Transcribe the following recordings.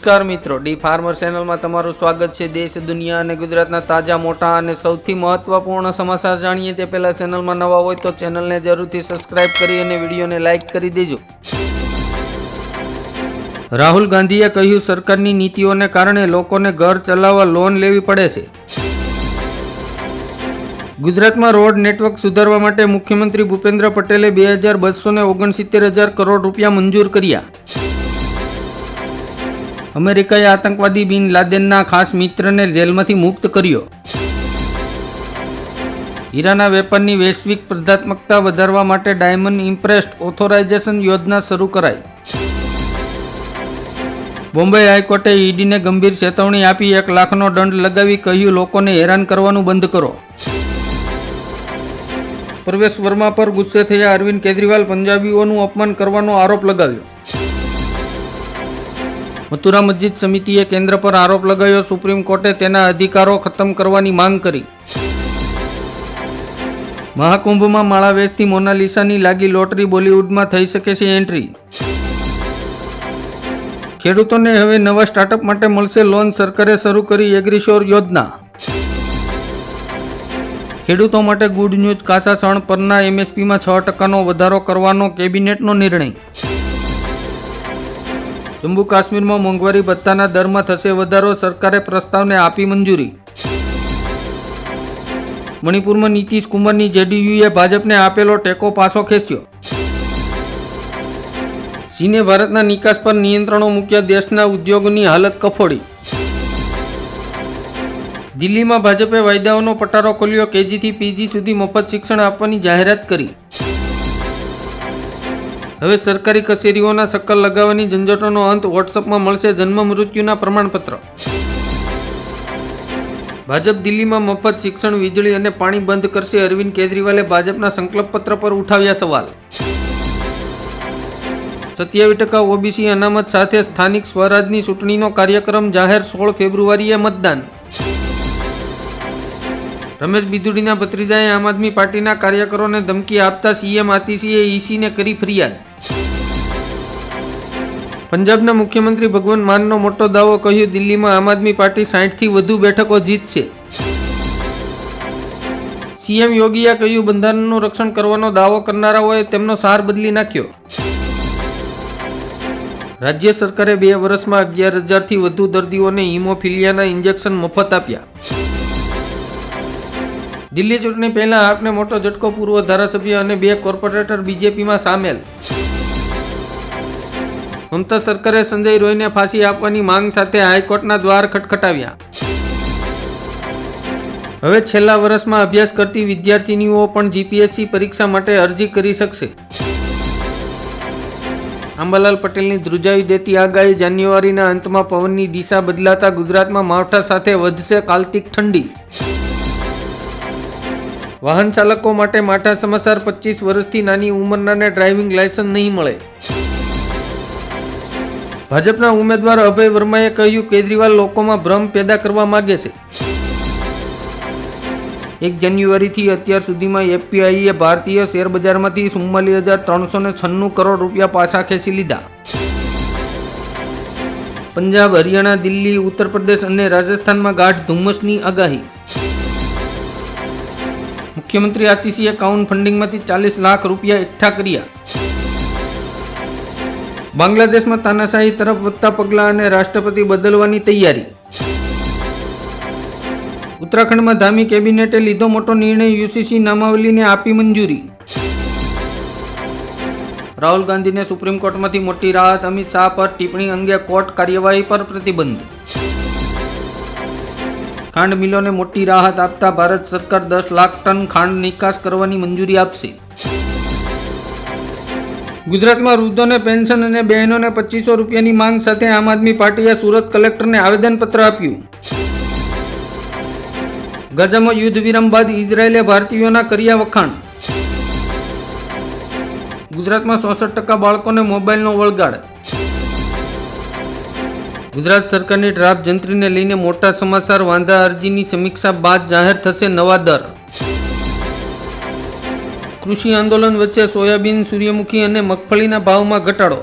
નમસ્કાર મિત્રો, D farmer ચેનલમાં તમારું સ્વાગત છે. દેશ, દુનિયા અને ગુજરાતના તાજા, મોટા અને સૌથી મહત્વપૂર્ણ સમાચાર જાણીએ તે પહેલા ચેનલમાં નવા હોય તો ચેનલને જરૂરથી સબસ્ક્રાઇબ કરી અને વિડીયોને લાઇક કરી દેજો. રાહુલ ગાંધીએ કહ્યું, સરકારની નીતિઓને કારણે લોકોને ઘર ચલાવવા લોન લેવી પડે છે. ગુજરાતમાં રોડ નેટવર્ક સુધારવા માટે મુખ્યમંત્રી ભૂપેન્દ્ર પટેલે બે હજાર બસો ઓગણસિત્તેર હજાર કરોડ રૂપિયા મંજૂર કર્યા. અમેરિકાએ આતંકવાદી બિન લાદેનના ખાસ મિત્રને જેલમાંથી મુક્ત કર્યો. હીરાના વેપારની વૈશ્વિક સ્પર્ધાત્મકતા વધારવા માટે ડાયમંડ ઇમ્પ્રેસ્ડ ઓથોરાઇઝેશન યોજના શરૂ કરાઈ. બોમ્બે હાઈકોર્ટે ઈડીને ગંભીર ચેતવણી આપી, એક લાખનો દંડ લગાવી કહ્યું, લોકોને હેરાન કરવાનું બંધ કરો. પ્રવેશ વર્મા પર ગુસ્સે થયા અરવિંદ કેજરીવાલ, પંજાબીઓનું અપમાન કરવાનો આરોપ લગાવ્યો. મથુરા મસ્જિદ સમિતિએ કેન્દ્ર પર આરોપ લગાવ્યો, સુપ્રીમ કોર્ટે તેના અધિકારો ખતમ કરવાની માંગ કરી. મહાકુંભમાં માળા વેચતી મોનાલિસાની લાગી લોટરી બોલિવૂડમાં થઈ શકે છે એન્ટ્રી. ખેડૂતોને હવે નવા સ્ટાર્ટઅપ માટે મળશે લોન, સરકારે શરૂ કરી એગ્રીશોર યોજના. ખેડૂતો માટે ગુડ ન્યૂઝ કાચા ચણ પરના એમએસપીમાં છ ટકાનો વધારો કરવાનો કેબિનેટનો નિર્ણય. જમ્મુ કાશ્મીરમાં મોંઘવારી ભથ્થાના દરમાં થશે વધારો, સરકારે પ્રસ્તાવને આપી મંજૂરી. મણિપુરમાં નીતિશ કુમારની જેડીયુએ ભાજપને આપેલો ટેકો પાછો ખેંચ્યો. ચીને ભારતના નિકાસ પર નિયંત્રણો મૂક્યા દેશના ઉદ્યોગોની હાલત કફોડી. દિલ્હીમાં ભાજપે વાયદાઓનો પટારો ખોલ્યો, કેજીથી પીજી સુધી મફત શિક્ષણ આપવાની જાહેરાત કરી. હવે સરકારી કચેરીઓના ચક્કર લગાવવાની ઝંઝટોનો અંત વોટ્સઅપમાં મળશે જન્મ મૃત્યુના પ્રમાણપત્ર. ભાજપ દિલ્હીમાં મફત શિક્ષણ વીજળી અને પાણી બંધ કરશે અરવિંદ કેજરીવાલે ભાજપના સંકલ્પપત્ર પર ઉઠાવ્યા સવાલ. સત્યાવીસ ટકા ઓબીસી અનામત સાથે સ્થાનિક સ્વરાજની ચૂંટણીનો કાર્યક્રમ જાહેર સોળ ફેબ્રુઆરીએ મતદાન. રમેશ બિદુડીના ભત્રીજાએ આમ આદમી પાર્ટીના કાર્યકરોને ધમકી આપતા સીએમ આતિશીએ ઈસીને કરી ફરિયાદ. પંજાબના મુખ્યમંત્રી ભગવંત માનનો મોટો દાવો કહ્યું, દિલ્હીમાં આમ આદમી પાર્ટી સાઠથી વધુ બેઠકો જીતશે. સીએમ યોગીએ કહ્યું, બંધારણનું રક્ષણ કરવાનો દાવો કરનારાઓએ તેમનો સાર બદલી નાખ્યો. રાજ્ય સરકારે બે વર્ષમાં અગિયાર હજારથી વધુ દર્દીઓને હિમોફિલિયાના ઇન્જેક્શન મફત આપ્યા. દિલ્હી ચૂંટણી પહેલા આપને મોટો ઝટકો પૂર્વ ધારાસભ્ય અને બે કોર્પોરેટર બીજેપીમાં સામેલ. મમતા સરકારે સંજય રોયને ફાંસી આપવાની માંગ સાથે હાઈકોર્ટના દ્વાર ખટખટાવ્યા. હવે છેલ્લા વર્ષમાં અભ્યાસ કરતી વિદ્યાર્થીનીઓ પણ જીપીએસસી પરીક્ષા માટે અરજી કરી શકશે. આંબાલાલ પટેલની ધ્રુજાવી દેતી આગાહી જાન્યુઆરીના અંતમાં પવનની દિશા બદલાતા ગુજરાતમાં માવઠા સાથે વધશે કાલ્તિક ઠંડી. વાહન ચાલકો માટે માઠા સમાચાર પચીસ વર્ષથી નાની ઉંમરનાને ડ્રાઇવિંગ લાયસન્સ નહીં મળે. ભાજપના ઉમેદવાર અભય વર્માએ કહ્યું, કેજરીવાલ લોકોમાં ભ્રમ પેદા કરવા માગે છે. એક જાન્યુઆરીથી અત્યાર સુધીમાં એફપીઆઈએ ભારતીય શેરબજારમાંથી ચુમ્માલીસ હજાર ત્રણસો ને છન્નું કરોડ રૂપિયા પાછા ખેંચી લીધા. પંજાબ, હરિયાણા, દિલ્હી, ઉત્તર પ્રદેશ અને રાજસ્થાનમાં ગાઢ ધુમ્મસની આગાહી. મુખ્યમંત્રી આતિશીએ કાઉન ફંડિંગમાંથી ચાલીસ લાખ રૂપિયા એકઠા કર્યા. બાંગ્લાદેશમાં તાનાશાહી તરફ વધતા પગલાં અને રાષ્ટ્રપતિ બદલવાની તૈયારી. ઉત્તરાખંડમાં ધામી કેબિનેટે લીધો મોટો નિર્ણય યુસીસી નામાવલીને આપી મંજૂરી. રાહુલ ગાંધીને સુપ્રીમ કોર્ટમાંથી મોટી રાહત, અમિત શાહ પર ટિપ્પણી અંગે કોર્ટ કાર્યવાહી પર પ્રતિબંધ. ખાંડ મિલોને મોટી રાહત આપતા ભારત સરકાર દસ લાખ ટન ખાંડ નિકાસ કરવાની મંજૂરી આપશે. ગુજરાતમાં વૃદ્ધોને પેન્શન અને બહેનોને પચીસો રૂપિયાની માંગ સાથે આમ આદમી પાર્ટીએ સુરત કલેક્ટરને આવેદનપત્ર આપ્યું. ગઝામાં યુદ્ધ વિરામ બાદ ઇઝરાયેલે ભારતીયોના કર્યા વખાણ. ગુજરાતમાં ચોસઠ ટકા બાળકોને મોબાઈલનો વળગાડ. ગુજરાત સરકારની ડ્રાફ્ટ જંત્રીને લઈને મોટા સમાચાર, વાંધા અરજીની સમીક્ષા બાદ જાહેર થશે નવા દર. કૃષિ આંદોલન વચ્ચે સોયાબીન, સૂર્યમુખી અને મગફળીના ભાવમાં ઘટાડો.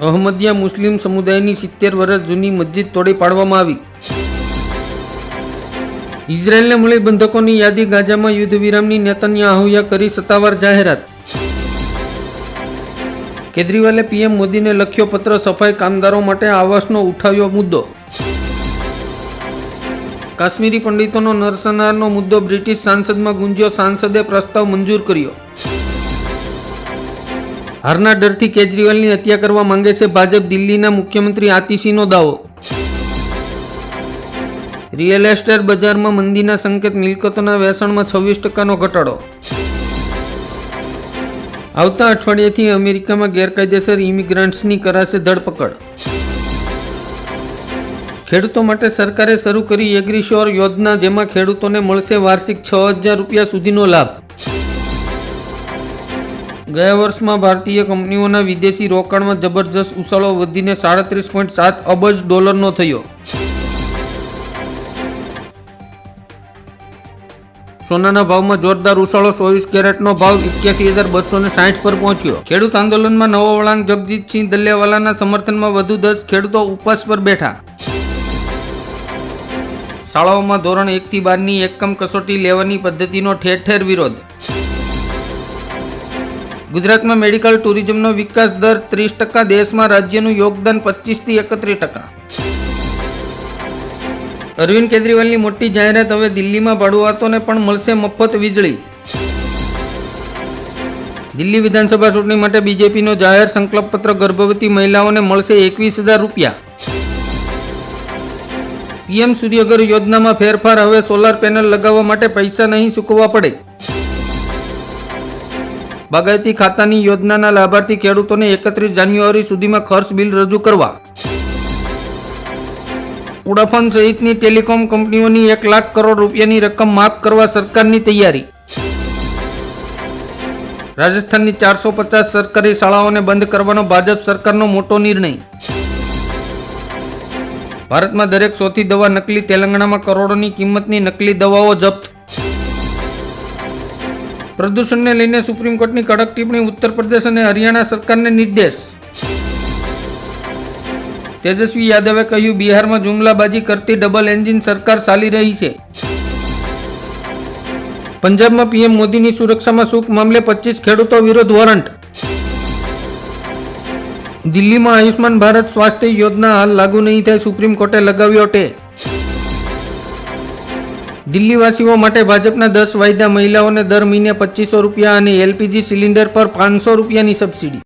અહમદિયા મુસ્લિમ સમુદાયની સિત્તેર વર્ષ જૂની મસ્જિદ તોડી પાડવામાં આવી. ઇઝરાયેલને મળી બંધકોની યાદી ગાઝામાં યુદ્ધ વિરામની નેતન્યાહુએ કરી સત્તાવાર જાહેરાત. કેજરીવાલે પીએમ મોદીને લખ્યો પત્ર સફાઈ કામદારો માટે આવાસનો ઉઠાવ્યો મુદ્દો. કાશ્મીરી પંડિતોનો નરસનારનો મુદ્દો બ્રિટિશ સાંસદમાં ગુંજ્યો, સાંસદે પ્રસ્તાવ મંજૂર કર્યો. હારના ડરથી કેજરીવાલની હત્યા કરવા માંગે છે ભાજપ દિલ્હીના મુખ્યમંત્રી આતિશીનો દાવો. રિયલ એસ્ટેટ બજારમાં મંદીના સંકેત મિલકતોના વેચાણમાં છવ્વીસ ટકાનો ઘટાડો. આવતા અઠવાડિયેથી અમેરિકામાં ગેરકાયદેસર ઇમિગ્રન્ટ્સની કરાશે ધરપકડ. ખેડૂતો માટે સરકારે શરૂ કરી એગ્રીશ્યોર યોજના, જેમાં ખેડૂતોને મળશે વાર્ષિક છ હજાર રૂપિયા સુધીનો લાભ. ગયા વર્ષમાં ભારતીય કંપનીઓના વિદેશી રોકાણમાં જબરજસ્ત ઉછાળો વધીને સાડત્રીસ પોઈન્ટ સાત અબજ ડોલરનો થયો. સોનાના ભાવમાં જોરદાર ઉછાળો ચોવીસ કેરેટનો ભાવ એક્યાસી હજાર બસો ને સાઠ પર પહોંચ્યો. ખેડૂત આંદોલનમાં નવો વળાંક જગજીતસિંહ દલિયાવાલાના સમર્થનમાં વધુ દસ ખેડૂતો ઉપવાસ પર બેઠા. શાળાઓમાં ધોરણ એકથી બારની એકમ કસોટી લેવાની પદ્ધતિનો ઠેર ઠેર વિરોધ. ગુજરાતમાં મેડિકલ ટુરિઝમનો વિકાસ દર ત્રીસ ટકા, દેશમાં રાજ્યનું યોગદાન પચીસથી એકત્રીસ ટકા. અરવિંદ કેજરીવાલની મોટી જાહેરાત હવે દિલ્હીમાં ભાડુઆતોને પણ મળશે મફત વીજળી. દિલ્હી વિધાનસભા ચૂંટણી માટે બીજેપીનો જાહેર સંકલ્પ પત્ર ગર્ભવતી મહિલાઓને મળશે એકવીસ હજાર રૂપિયા. પીએમ સૂર્યઘર યોજનામાં ફેરફાર, હવે સોલાર પેનલ લગાવવા માટે પૈસા નહીં ચૂકવવા પડે. બાગાયતી ખાતાની યોજનાના લાભાર્થી ખેડૂતોને એકત્રીસ જાન્યુઆરી સુધીમાં ખર્ચ બિલ રજૂ કરવા. વોડાફોન સહિતની ટેલિકોમ કંપનીઓની એક લાખ કરોડ રૂપિયાની રકમ માફ કરવા સરકારની તૈયારી. રાજસ્થાનની ચારસો પચાસ સરકારી શાળાઓને બંધ કરવાનો ભાજપ સરકારનો મોટો નિર્ણય. ભારતમાં દરેક સોથી દવા નકલી તેલંગાણામાં કરોડોની કિંમતની નકલી દવાઓ જપ્ત. પ્રદૂષણને લઈને સુપ્રીમ કોર્ટની કડક ટિપ્પણી ઉત્તર પ્રદેશ અને હરિયાણા સરકારને નિર્દેશ. તેજસ્વી યાદવે કહ્યું, બિહારમાં જુમલાબાજી કરતી ડબલ એન્જિન સરકાર ચાલી રહી છે. પંજાબમાં પીએમ મોદીની સુરક્ષામાં સુખ મામલે પચીસ ખેડૂતો વિરોધ વોરંટ. દિલ્હીમાં આયુષ્માન ભારત સ્વાસ્થ્ય યોજના હાલ લાગુ નહીં થાય, સુપ્રીમ કોર્ટે લગાવ્યો ટે. દિલ્હીવાસીઓ માટે ભાજપના દસ વાયદા મહિલાઓને દર મહિને પચીસો રૂપિયા અને એલપીજી સિલિન્ડર પર પાંચસો રૂપિયાની સબસિડી.